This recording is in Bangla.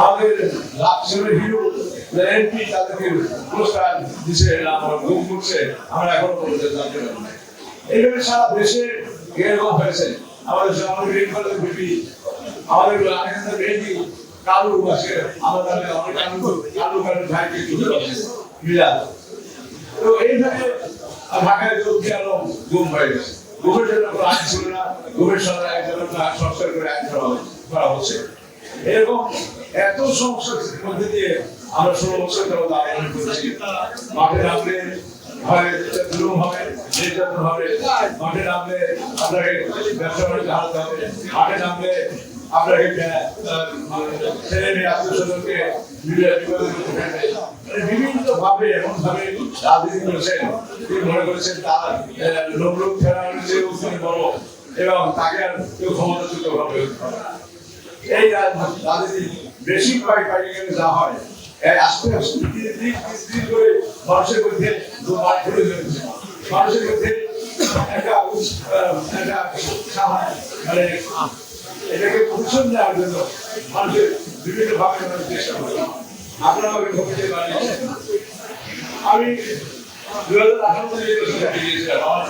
আমাদের লাক্সারি হিরো এমপি তাদেরকে পুরস্কার দিছে আমার গুম করছে, আমরা এখনও পর্যন্ত জানতে পারি না। এইভাবে সারা দেশে এরকম হয়েছে। আমাদের আমাদের গ্রিন কলেজ বিপি, আমাদের আলেকজান্ডার বেদি কালু আছে আমাদের অনেক কালু কালু কালু ভাইকে তুলে মিলা। তো এইভাবে ঢাকায় যোগ গেল গুম হয়ে গেছে। গুমের জন্য কোনো আইন ছিল না, গুমের সঙ্গে একজন সংস্কার করে আইন করা হচ্ছে। এরকম এত সমস্যার মধ্যে দিয়ে আমরা ষোলো বছর ধরে আন্দোলন করছি। মাঠে নামলে মাঠে বিভিন্ন ভাবে এমন করেছেন করেছেন তার এবং তাকে আর কেউ ক্ষমতাচ্যুত হবে এই রাজ- রাজনীতি বেশি পাই পাই গেলে যা হয় এই আস্তে আস্তে ধীরে ধীরে ধীরে করে মানুষের মধ্যে দুবার ঘুরে যাচ্ছে মানুষের মধ্যে একটা একটা মানে এটাকে প্রতিশোধ নেওয়ার জন্য মানুষের বিভিন্ন ভাবে মানুষ চেষ্টা করে আপনারা আমাকে ভবিষ্যতে বানিয়েছেন আমি দু হাজার আঠারো সালে নির্বাচন আমার